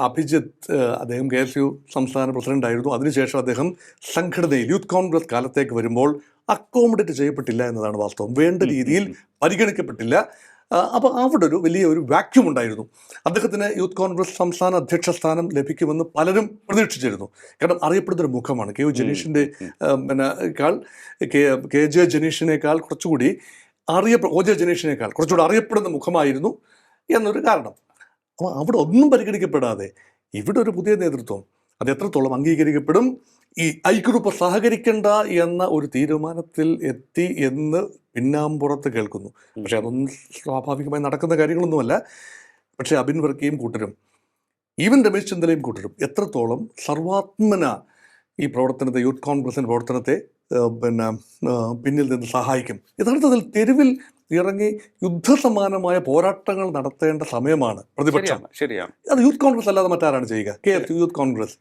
അഭിജിത്ത് അദ്ദേഹം K S U സംസ്ഥാന president ആയിരുന്നു അതിനുശേഷം അദ്ദേഹം സംഘടനയിൽ യൂത്ത് കോൺഗ്രസ് കാലത്തേക്ക് വരുമ്പോൾ അക്കോമഡേറ്റ് ചെയ്യപ്പെട്ടില്ല എന്നതാണ് വാസ്തവം. വേണ്ട രീതിയിൽ പരിഗണിക്കപ്പെട്ടില്ല. അപ്പോൾ അവിടെ ഒരു വലിയ ഒരു വാക്യൂം ഉണ്ടായിരുന്നു. അദ്ദേഹത്തിന് യൂത്ത് കോൺഗ്രസ് സംസ്ഥാന അധ്യക്ഷ സ്ഥാനം ലഭിക്കുമെന്ന് പലരും പ്രതീക്ഷിച്ചിരുന്നു. കാരണം അറിയപ്പെടുന്ന ഒരു മുഖമാണ്. കെ. യു. ജനീഷിന്റെ പിന്നെ കാൾ കെ കെ. ജെ. ജനീഷിനേക്കാൾ കുറച്ചുകൂടി അറിയപ്പെ ഒ ജെ. ജനീഷിനേക്കാൾ കുറച്ചുകൂടി അറിയപ്പെടുന്ന മുഖമായിരുന്നു എന്നൊരു കാരണം. അപ്പോൾ അവിടെ ഒന്നും പരിഗണിക്കപ്പെടാതെ ഇവിടെ ഒരു പുതിയ നേതൃത്വം. അത് എത്രത്തോളം അംഗീകരിക്കപ്പെടും? ഈ ഐക്യഗ്രൂപ്പ് ഗ്രൂപ്പ് സഹകരിക്കേണ്ട എന്ന ഒരു തീരുമാനത്തിൽ എത്തി എന്ന് പിന്നാമ്പുറത്ത് കേൾക്കുന്നു. പക്ഷെ അതൊന്നും സ്വാഭാവികമായി നടക്കുന്ന കാര്യങ്ങളൊന്നുമല്ല. പക്ഷേ അബിൻ വർക്കിയും കൂട്ടരും ഈവൻ രമേശ് ചന്ദ്രയും കൂട്ടരും എത്രത്തോളം സർവാത്മന ഈ പ്രവർത്തനത്തെ യൂത്ത് കോൺഗ്രസിന്റെ പ്രവർത്തനത്തെ പിന്നെ പിന്നിൽ നിന്ന് സഹായിക്കും. യഥാർത്ഥത്തിൽ തെരുവിൽ ഇറങ്ങി യുദ്ധസമാനമായ പോരാട്ടങ്ങൾ നടത്തേണ്ട സമയമാണ് പ്രതിപക്ഷം. ശരിയാണ് അത് യൂത്ത് കോൺഗ്രസ് അല്ലാതെ മറ്റാരാണ് ചെയ്യുക? K youth Congress.